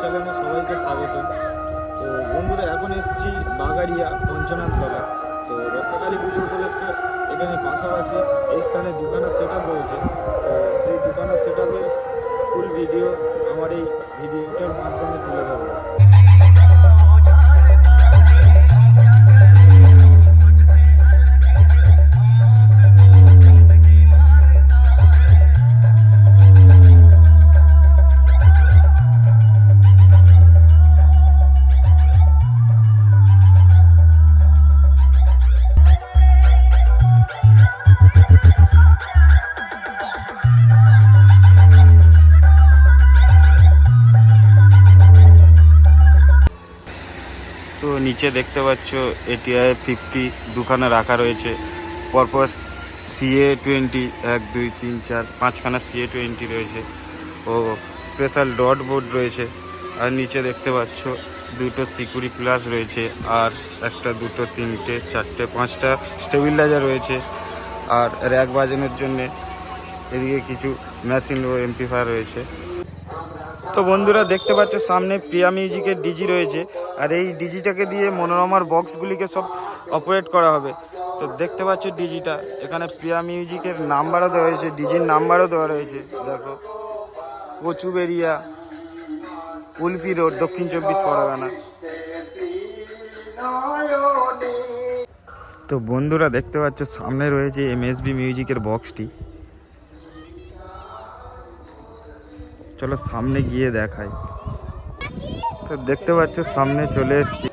চ্যানেলে সবাইকে স্বাগত। তো বন্ধুরা, এখন এসেছি বাগাড়িয়া পঞ্চনামতলা তো রক্ষাকালী পুজো উপলক্ষে এখানে পাশাপাশি এই স্থানে দোকানের সেট রয়েছে। তো সেই দোকানের সেট ফুল ভিডিও নিচে দেখতে পাচ্ছ এটিআই ফিফটি দুখানা রাখা রয়েছে। পরপর সিএ টোয়েন্টি এক, দুই, তিন, চার, পাঁচখানা সিএ টোয়েন্টি রয়েছে। ও স্পেশাল ডট বোর্ড রয়েছে। আর নিচে দেখতে পাচ্ছ, দুটো সিকিউরি প্লাস রয়েছে আর একটা, দুটো, তিনটে, চারটে, পাঁচটা স্টেবিলাইজার রয়েছে। আর র্যাক বাজানোর জন্যে এদিকে কিছু মেশিন ও এমপিফায়ার রয়েছে। তো বন্ধুরা দেখতে পাচ্ছ, সামনে প্রিয়া মিউজিকের ডিজি রয়েছে। আর এই ডিজিটাকে দিয়ে মনোরমার বক্সগুলিকে সব অপারেট করা হবে। তো দেখতে পাচ্ছ ডিজিটা এখানে প্রিয়া মিউজিকের নাম্বারও দেওয়া হয়েছে ডিজির নাম্বারও দেওয়া রয়েছে। দেখো, কচুবেরিয়া, উলপি রোড, দক্ষিণ চব্বিশ পরগনা। তো বন্ধুরা দেখতে পাচ্ছ, সামনে রয়েছে এমএসবি মিউজিকের বক্সটি। চলো সামনে গিয়ে দেখাই। তো দেখতে পাচ্ছ সামনে চলে এসেছি।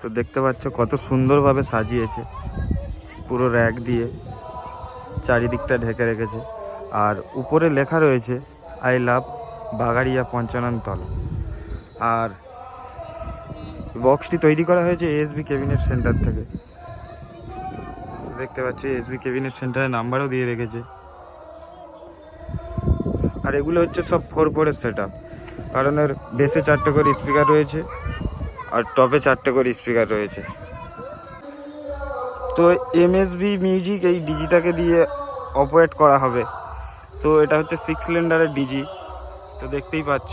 তো দেখতে পাচ্ছ কত সুন্দরভাবে সাজিয়েছে। পুরো র্যাক দিয়ে চারিদিকটা ঢেকে রেখেছে। আর উপরে লেখা রয়েছে, আই লাভ বাগাড়িয়া পঞ্চাননতল আর বক্সটি তৈরি করা হয়েছে এসবি ক্যাবিনেট সেন্টার থেকে। দেখতে পাচ্ছ এসবি ক্যাবিনেট সেন্টারের নাম্বারও দিয়ে রেখেছে। আর এগুলো হচ্ছে সব ফোর ফোরের সেট আপ কারণ এর বেসে চারটে করে স্পিকার রয়েছে, আর টপে চারটে করে স্পিকার রয়েছে। তো এমএসবি মিউজিক এই ডিজিটাকে দিয়ে অপারেট করা হবে। তো এটা হচ্ছে সিক্স সিলিন্ডারের ডিজি তো দেখতেই পাচ্ছ।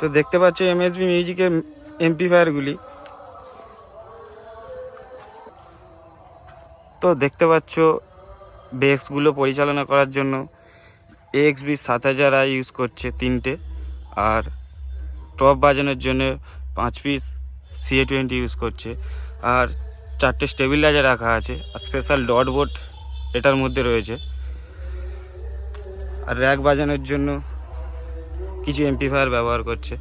তো দেখতে পাচ্ছ এমএসবি মিউজিকের এমপিফায়ারগুলি তো দেখতে পাচ্ছ বেক্সগুলো পরিচালনা করার জন্য এক্সবি সাত হাজার আই ইউজ করছে তিনটে, আর টপ বাজানোর জন্য পাঁচ পিস সিএ টোয়েন্টি ইউজ করছে। আর চারটে স্টেবিলাইজার রাখা আছে, আর স্পেশাল ডট বোর্ড এটার মধ্যে রয়েছে। আর র্যাক বাজানোর জন্য কিছু এমপিফায়ার ব্যবহার করছে।